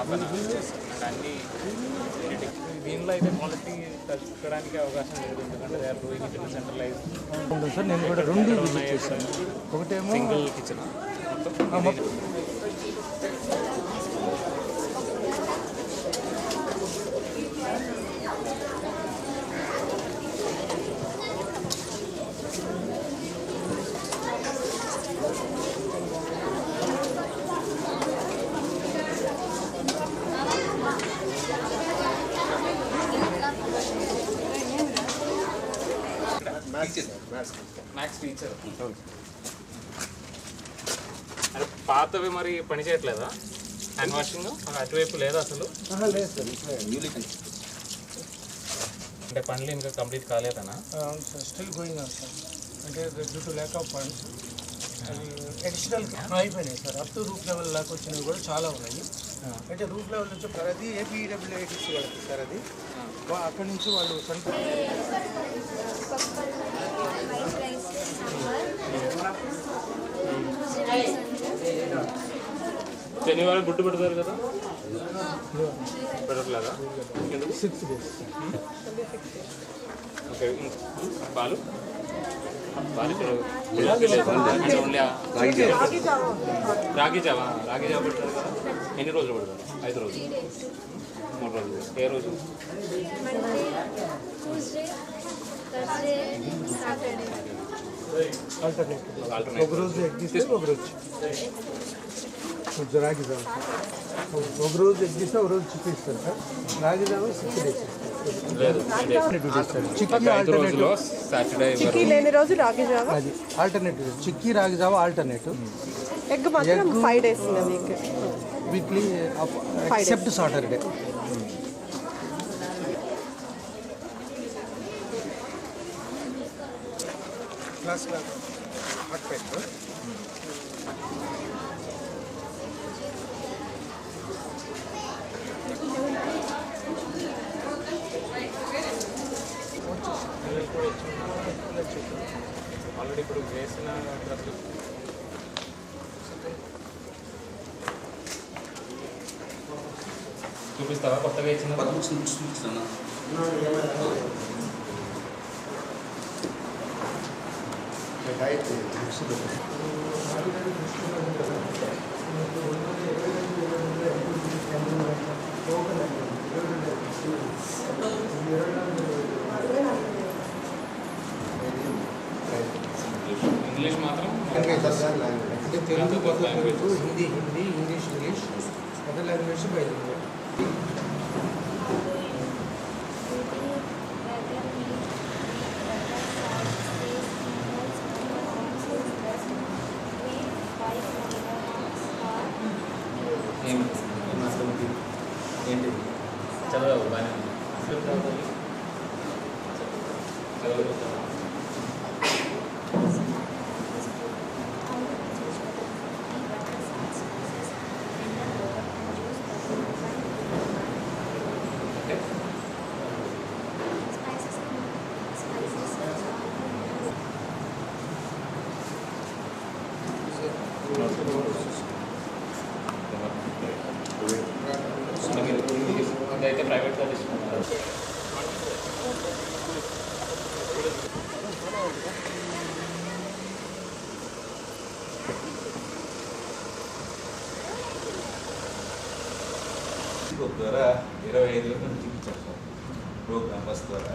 అతను అన్ని దీనిలో అయితే క్వాలిటీ తగ్గడానికి అవకాశం లేదు. ఎందుకంటే they are doing it in centralise ఉంటుంది సార్ నేను కూడా రెండు విజిట్ చేశాను. ఒకటేమో సింగిల్ కిచెన్. మొత్తం మ్యాథ్స్ టీచర్ అరే పాతవి మరి పని చేయట్లేదా హ్యాండ్ వాషింగ్ అటువైపు లేదా అసలు? లేదు సార్ ఇట్లా అంటే పనులు ఇంకా complete కాలేదనా? Still going on sir. అంటే due to lack of funds అవి అడిషనల్ అయిపోయినాయి sir. Up to root level దాకా వచ్చినవి కూడా చాలా ఉన్నాయి. అంటే రూట్ లెవెల్ నుంచి సార్ అది ఏపీడబ్ల్యూఐటీసీ వాళ్ళకి సార్ అది. అక్కడి నుంచి వాళ్ళు సెంటర్ శనివారం గుడ్డు పెడతారు కదా? ఎందుకు? సిక్స్ డేస్ ఓకే పాలు రాగి జావా రాగి జావా పెడతారు కదా? ఎన్ని రోజులు పెడతారు ఐదు రోజులు. మూడు రోజులు. ఏ రోజు? రాగి జావ ఒక- రోజు ఎగ్ తీస్తే ఒక రోజు చిక్కి ఇస్తారు సార్ రాగి జావ సిక్స్ డేస్ చిక్కీ లేని రోజు రాగి జావా అది. ఆల్టర్నేటివ్ చిక్కీ రాగి జావ ఆల్టర్నేటివ్ ఎగ్ మాత్రం ఫైవ్ డేస్ ఉంది week weekly except Saturday class hot పెట్ ఆల్రెడీ ఇప్పుడు వేసిన డ్రస్సు చూపిస్తావా కొత్తగా ఇచ్చిన ఇంగ్లీష్ మాత్రం తెలుగు కొత్త language Hindi Hindi English English other language బయలుదేరి ఏం ఏంటి? చదవవు బాగా చదవదు ఇదైతే ప్రైవేట్గా తీసుకున్నారు ద్వారా ఇరవై ఐదు వేల నుంచి చూపించారు సార్ ప్రోగ్రామ్ ద్వారా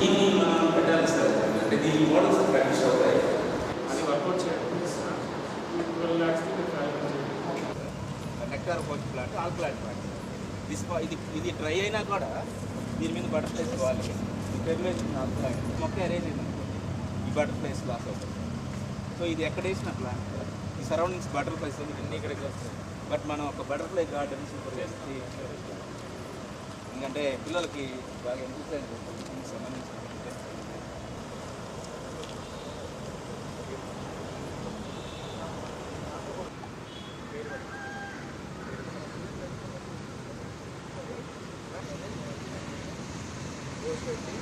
దీన్ని మనం పెట్టాలి సార్. అంటే దీని మోడల్స్ ప్రాక్టీస్ అవుతాయి. అది వర్కౌట్ చేయాలి twelve nectar coach plant all plant plant this ఇది ఇది డ్రై అయినా కూడా దీని మీద బటర్ఫ్లైస్ వాళ్ళు ఈ ఫెర్టిలైజర్ మొక్క అరేంజ్ అయింది అనుకోండి. ఈ బటర్ఫ్లైస్ లాస్ అవుతుంది. సో ఇది ఎక్కడ వేసిన ప్లాంట్ సరౌండింగ్స్ బటర్ఫ్లైస్ అన్ని ఇక్కడికి వస్తాయి. బట్ మనం ఒక బటర్ఫ్లై గార్డెన్ సూపర్ చేసి ఎందుకంటే పిల్లలకి బాగా ఎంతసేపు సంబంధించిన పోస్ట్ పెట్టి